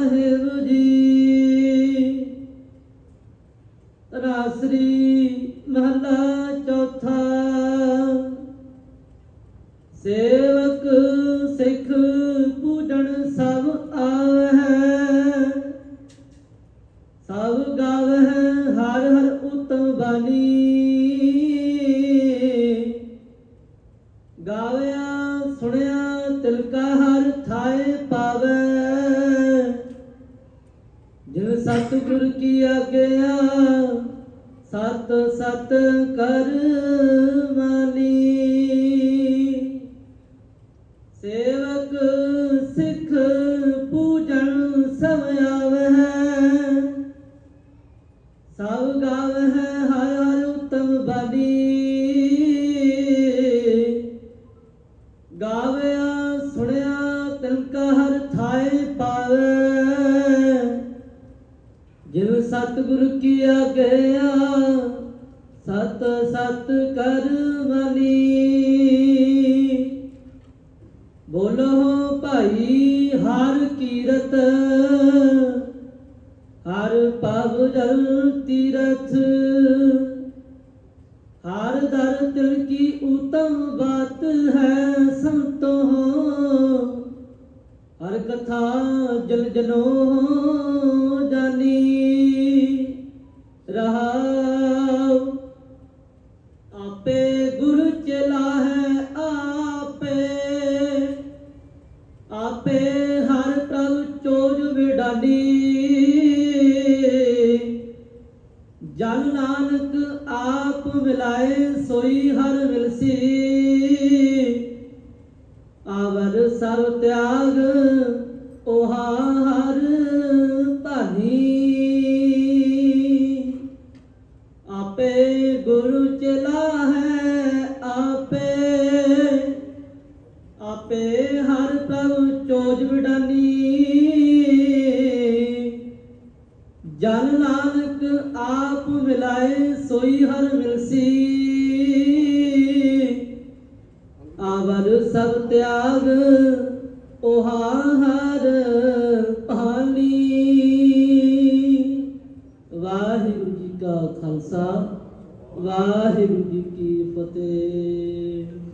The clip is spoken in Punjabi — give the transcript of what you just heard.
ਸਾਹਿਬ ਜੀ। ਰਾਸਰੀ ਮਹਲਾ ਚੌਥਾ। ਸੇਵਕ ਸਿੱਖ ਪੂਜਣ ਸਭ ਆਵਹਿ। ਸਭ ਗਾਵਹਿ, ਹਰ ਹਰ ਉਤਮ ਬਾਣੀ। ਗਾਵਿਆ, ਸੁਣਿਆ, ਤਿਲਕਾ ਹਰ ਥਾਏ ਪਾ ਸਤਿਗੁਰ ਕੀ ਆਗਿਆ? ਸਤ ਸਤ ਕਰ ਮਾਨੀ ਸੇਵਕ ਸਿੱਖ ਪੂਜਨ ਸਭ ਆਵਹਿ। ਸਭ ਗਾਵਹਿ ਹਰ ਹਰ ਉਤਮ ਬਾਣੀ। ਗਾਵਿਆ ਸੁਣਿਆ ਤਿਲਕਾ ਹਰ ਥਾਏ ਪਾਵੇ ਸਤਿਗੁਰ ਕੀ ਆਗਿਆ? ਸਤ ਸਤ ਕਰ ਮਨੀ ਬੋਲੋ ਭਾਈ, ਹਰ ਕੀਰਤ। ਹਰ ਪਵ ਜਲ ਤੀਰਥ। ਹਰ ਦਰ ਤਿਲ ਕੀ ਉਤਮ ਬਾਤ ਹੈ ਸੰਤੋ ਹਰ ਕਥਾ ਜਲ ਜਨੋ ਆਪੇ ਗੁਰ ਚਲਾ ਹੈ ਆਪੇ। ਆਪੇ ਹਰ ਪ੍ਰਭ ਚੋਜ ਵਿਡਾਨੀ ਜਨ ਨਾਨਕ ਆਪ ਮਿਲਾਏ ਸੋਈ ਹਰ ਮਿਲਸੀ। ਆਵਰ ਸਭ ਤਿਆਗ 오ਹਾ ਜਨ ਨਾਨਕ ਆਪ ਮਿਲਾਏ, ਸੋਈ ਹਰ ਮਿਲਸੀ ਆਵਰ ਸਭ ਤਿਆਗ, ਉਹਾ ਹਰ ਭਾਨੀ। ਵਾਹਿਗੁਰੂ ਜੀ ਕਾ ਖਾਲਸਾ, ਵਾਹਿਗੁਰੂ ਜੀ ਕੀ ਫਤਿਹ।